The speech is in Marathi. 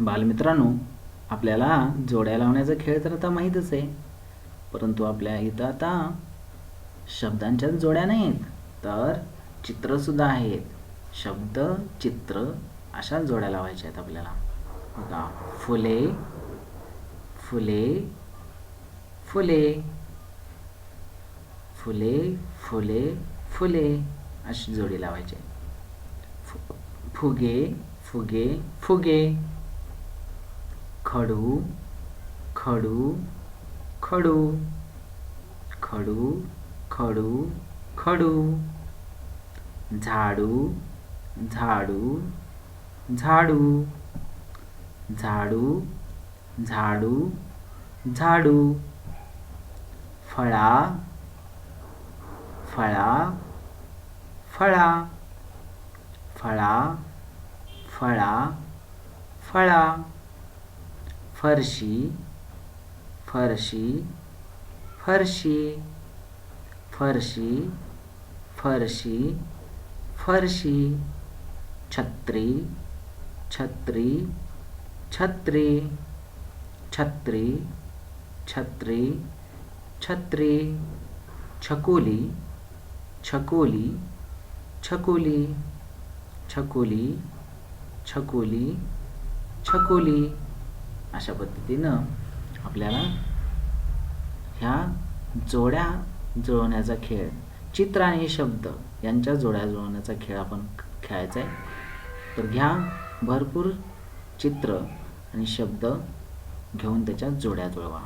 बालमित्रांनो आपल्याला जोड्या लावण्याचा खेळ तर आता माहीतच आहे. परंतु आपल्या इथं आता शब्दांच्याच जोड्या नाहीत तर चित्रसुद्धा आहेत. शब्द चित्र अशा जोड्या लावायच्या आहेत आपल्याला. बघा फुले फुले फुले फुले फुले फुले अशी जोडी लावायची. फु- फुगे फुगे फुगे. खडू खडू खडू खडू खडू खडू. झाडू झाडू झाडू. झाडू झाडू झाडू. फळा फळा फळा. फळा फळा फळा. फरशी फरशी फरशी फरशी फरशी फरशी छत्री छत्री छत्री छत्री छत्री छत्री छकोली छकोली छकोली छकोली छकोली छकोली अशा पद्धतीनं आपल्याला ह्या जोड्या जुळवण्याचा खेळ चित्र आणि शब्द यांच्या जोड्या जुळवण्याचा खेळ आपण खेळायचा आहे. तर घ्या भरपूर चित्र आणि शब्द घेऊन त्याच्या जोड्या जुळवा.